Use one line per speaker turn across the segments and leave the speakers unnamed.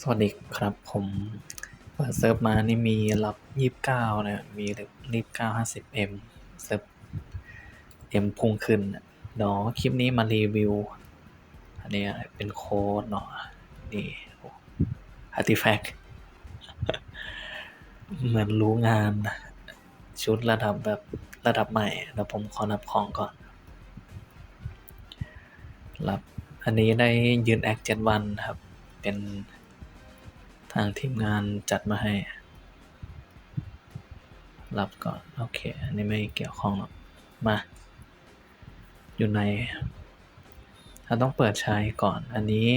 สวัสดีครับผมเปิดเซิร์ฟมานี่มีรับยี่สิบเก้านะมียี่สิบเก้าห้าสิบเอ็มเซิร์ฟเอ็มพุ่งขึ้นเดี๋ยวคลิปนี้มารีวิว อันนี้เป็นโค้ดเนาะนี่อาร์ติแฟกเหมือนรู้งาน ชุดระดับแบบระดับใหม่แล้วผมขอนับของก่อน รับ อันนี้ได้ยืนแอคเจ็ดวันครับ เป็น ทางทีมงานจัดมาให้ รับก่อน โอเค อันนี้ไม่เกี่ยวข้องหรอก มา อยู่ในเราต้องเปิดใช้ก่อน อันนี้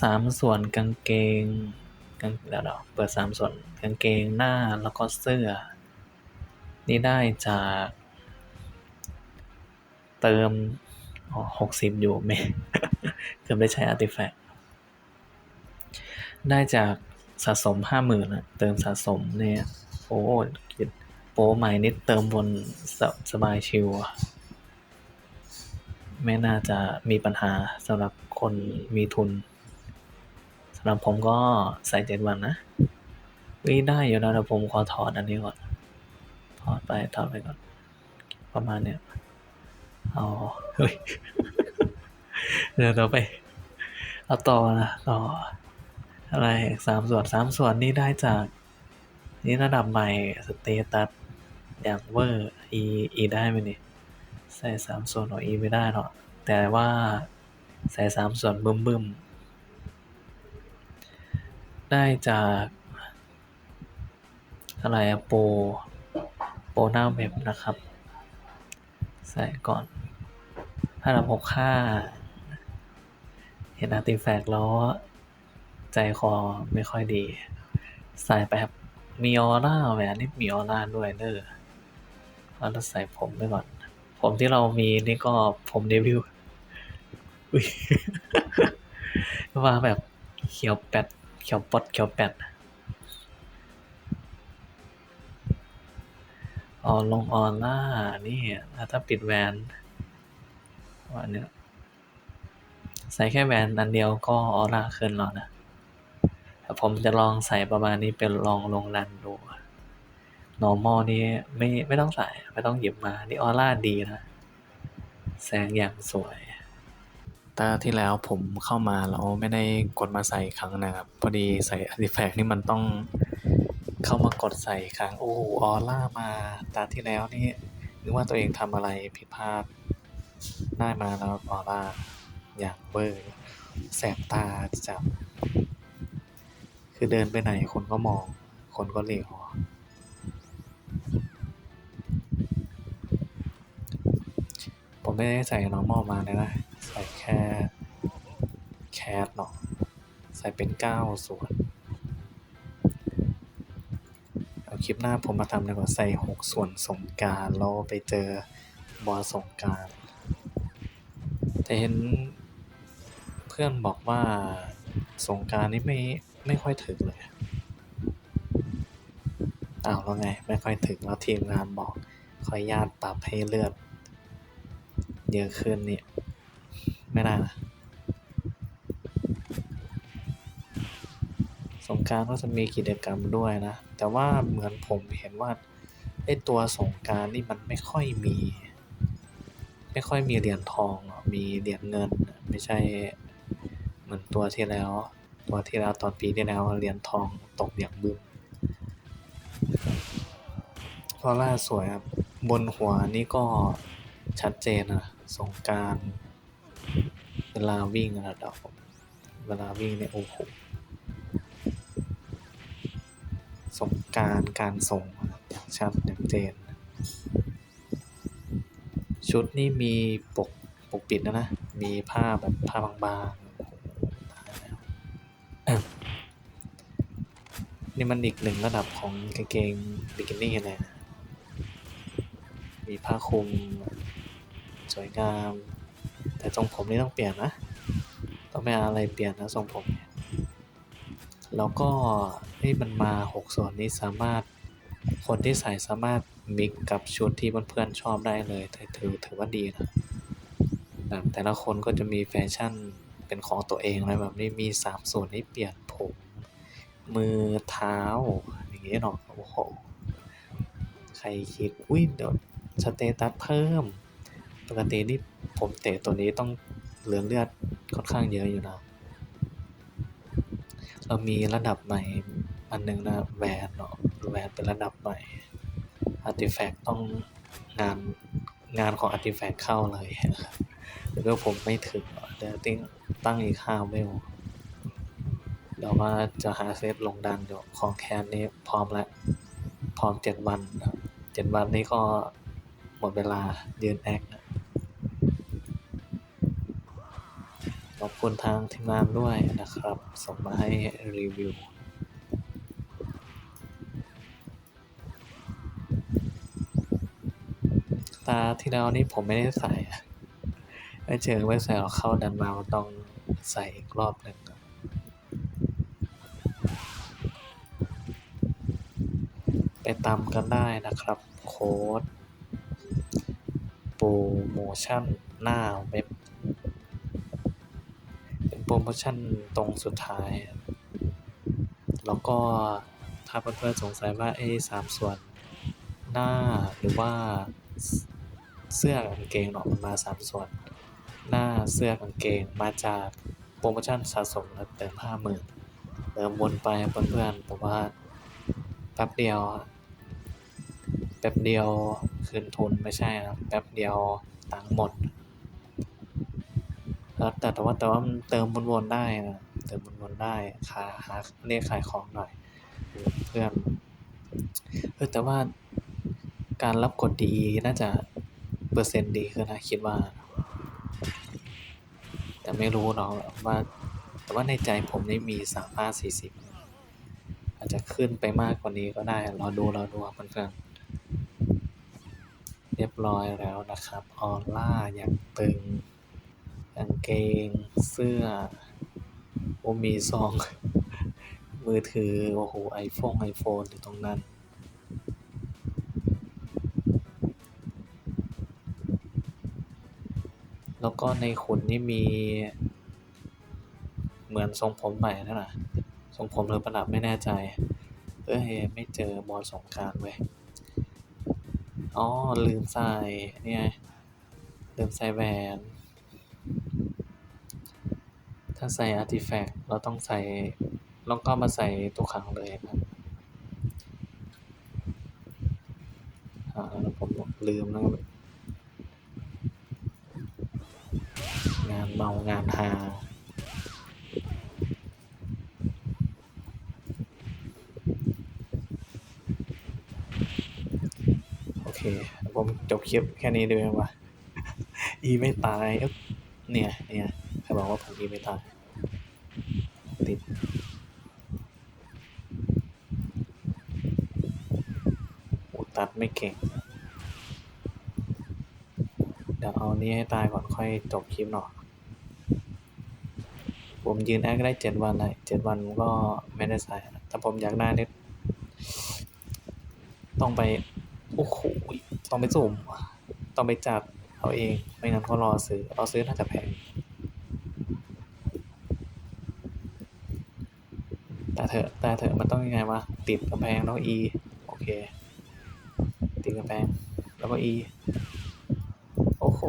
สามส่วนกางเกงกางเดี๋ยวเราเปิดสามส่วนกางเกงหน้าแล้วก็เสื้อ นี่ได้จาก เติมหกสิบอยู่ไหมเกือบได้ใช้อาร์ติแฟกต์ ได้จากสะสมห้าหมื่นอะเติมสะสมเนี่ย โอ้คิดโปรใหม่นี่เติมบนสสบายชิวอะไม่น่าจะมีปัญหาสำหรับคนมีทุนสำหรับผมก็ใส่เจ็ดวันนะวิได้อยู่นะแต่ผมขอถอดอันนี้ก่อน ถอดไปถอดไปก่อน ประมาณเนี้ยเอาเฮ้ยเดี๋ยวเราไป เอาต่อนะต่อ อะไรสามส่วนสามส่วนนี่ได้จาก นี่ระดับใหม่สเตตัสอย่างเวอร์อีอีได้ไหมนี่ใส่สามส่วนของอีไม่ได้หรอกแต่ว่าใส่สามส่วนบึ้มบึมได้จาก อะไรอะโปโปหน้าเว็บนะครับ ใส่ก่อนถ้าเราพกค่า เห็นอาร์ติแฟกต์แล้ว ใจคอไม่ค่อยดี ใส่ไปครับมีออร่าแหวนนี่มีออร่าด้วยเด้อเราใส่ผมไปก่อน ผมที่เรามีนี่ก็ผมเดบิวต์อุ้ยว่าแบบเขียวแปดเขียวปดเขียวแปดออลงออร่านี่ถ้าปิดแวนว่าเนี้ใส่แค่แวนอันเดียวก็ออร่าขึ้นแล้วนะ ผมจะลองใส่ประมาณนี้เป็นลองลงรันดู normal นี่ไม่ไม่ต้องใส่ไม่ต้องหยิบมานี่ออร่าดีนะ แสงอย่างสวยตาที่แล้วผมเข้ามาแล้วไม่ได้กดมาใส่ครั้งนะครับ พอดีใส่อาร์ติแฟกต์นี่มันต้องเข้ามากดใส่ครั้งโอ้โหออร่ามา ตาที่แล้วนี่นึกว่าตัวเองทำอะไรผิดพลาดได้มาแล้วออร่าอย่างเบอร์แสบตาจับ คือเดินไปไหนคนก็มอง คนก็เหลียวผมไม่ได้ใส่ normal มาเลยนะ ใส่แค่แคสเนาะใส่เป็นเก้าส่วน เอาคลิปหน้าผมมาทำดีกว่าใส่หกส่วนสงการแล้วไปเจอบอสงการแต่เห็นเพื่อนบอกว่าสงการนี่ไม่ ไม่ค่อยถึงเลยอ้าวแล้วไง ไม่ค่อยถึงแล้วทีมงานบอกขออนุญาตปรับให้เลือด เยอะขึ้นเนี่ยไม่ได้นะสงการก็จะมีกิจกรรมด้วยนะ แต่ว่าเหมือนผมเห็นว่าไอตัวสงการนี่มันไม่ค่อยมี ไม่ค่อยมีเหรียญทองหรอกมีเหรียญเงิน ไม่ใช่เหมือนตัวที่แล้ว ตัวที่แล้วตอนปีที่แล้วเหรียญทองตกอย่างบึ้มออร่าสวยครับ บนหัวนี่ก็ชัดเจนนะสงกรารเวลาวิ่งนะดอกเวลาวิ่งเนี่ยโอ้โหสงกรารการส่งอย่างชัดอย่างเจน ชุดนี่มีปกปกปิดนะนะ มีผ้าแบบผ้าบางๆโอ้โหตายแล้วเอิ่ม นี่มันอีกหนึ่งระดับของกางเกงบิกินี่เลยนะ มีผ้าคลุม สวยงาม แต่ทรงผมนี่ต้องเปลี่ยนนะ ต้องไม่อะไรเปลี่ยนนะทรงผม แล้วก็เฮ้มันมาหกส่วนนี้สามารถ คนที่ใส่สามารถมิกกับชุดที่เพื่อนๆชอบได้เลยถือถือถือว่าดีนะแบบแต่ละคนก็จะมีแฟชั่นเป็นของตัวเองอะไรแบบนี้มีสามส่วนให้เปลี่ยนผ มือเท้า อย่างเงี้ยเนาะโอ้โหใครคิดอุ้ยเดี๋ยวสเตตัสเพิ่ม ปกตินี่ผมเตะตัวนี้ต้องเหลือเลือดค่อนข้างเยอะอยู่นะเรามีระดับใหม่อันหนึงนะแหวนเนาะแหวนเป็นระดับใหม่ Artifact ต้องงานงานของ Artifact เข้าเลยนะครับแล้วก็ผมไม่ถึงเนาะเดี๋ยวติ้งตั้งอีกห้าเวล เดี๋ยวว่าจะหาเซตลงดันเดี๋ยวของแคนนี้พร้อมแล้ว พร้อมเจ็ดวันครับเจ็ดวันนี้ก็หมดเวลายือนแอคนะขอบคุณทางทีมงานด้วยนะครับ ส่งมาให้รีวิวตาที่แล้วนี่ผมไม่ได้ใส่ไม่เจอไม่ใส่เอาเข้าดันมาต้องใส่อีกรอบหนึ่งครับไป ตามกันได้นะครับ โค้ดโปรโมชั่นหน้าเว็บ เป็นโปรโมชั่นตรงสุดท้าย แล้วก็ถ้าเพื่อนๆสงสัยว่าไอ้สามส่วนหน้าหรือว่าเสื้อกางเกงเนาะมันมาสามส่วน หน้าเสื้อกางเกงมาจากโปรโมชั่นสะสมแล้วเติมห้าหมื่นเติมวนไปเพื่อนๆผมว่าแป๊บเดียว แป๊บเดียวคืนทุนไม่ใช่นะแป๊บเดียวตังค์หมดแล้วแต่แต่ว่าแต่ว่ามันเติมวนๆได้นะเติมวนๆได้ขาหาเรียกขายของหน่อยเพื่อนเออแต่ว่าการรับกดดีน่าจะเปอร์เซ็นต์ดีขึ้นนะคิดว่า แต่ไม่รู้เนาะว่า แต่ว่าในใจผมนี่มีสามห้าสี่สิบอาจจะขึ้นไปมากกว่านี้ก็ได้รอดูรอดูเพื่อนๆ เรียบร้อยแล้วนะครับ ออร่าอย่างตึงกางเกง เสื้อ โอมีซอง มือถือ โอ้โห ไอโฟนไอโฟนอยู่ตรงนั้น แล้วก็ในขุนนี่มี เหมือนทรงผมใหม่นั่นน่ะทรงผมหรือประดับไม่แน่ใจ เอ้ย ไม่เจอบอลสงกรารเว้ย อ๋อ ลืมใส่เนี่ย ลืมใส่แหวน ถ้าใส่ Artifact เราต้องใส่แล้วก็มาใส่ตัวขังเลยครับอ่าแล้วผมลืมนะงานเมางานฮาโอเค ผมจบคลิปแค่นี้ดีไหมวะอีไม่ตายเนี่ยเนี่ยใครบอกว่าผมอีไม่ตาย ติดโอ้ตัดไม่เก่ง เดี๋ยวเอานี้ให้ตายก่อนค่อยจบคลิปเนาะผมยืนแอคได้เจ็ดวันเลยเจ็ดวันก็ไม่ได้ใส่แต่ผมอยากได้นี่ต้องไป อ้โหต้องไปสุ่มต้องไปจัดเอาเอง ไม่งั้นก็รอซื้อรอซื้อน่าจะแพง แต่เถอะแต่เถอะมันต้องยังไงวะ ติดกำแพงแล้วอี โอเค ติดกำแพงแล้วก็อี โอ้โห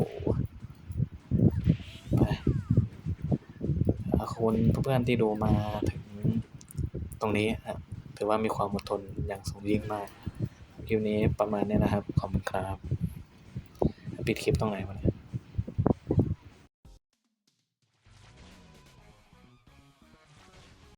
ไปขอบคุณเพื่อนๆที่ดูมาถึงตรงนี้ถือว่ามีความอดทนอย่างสูงยิ่งมาก คลิปนี้ประมาณนี้นะครับ ขอบคุณครับ ปิดคลิปตรงไหนวะเนี่ย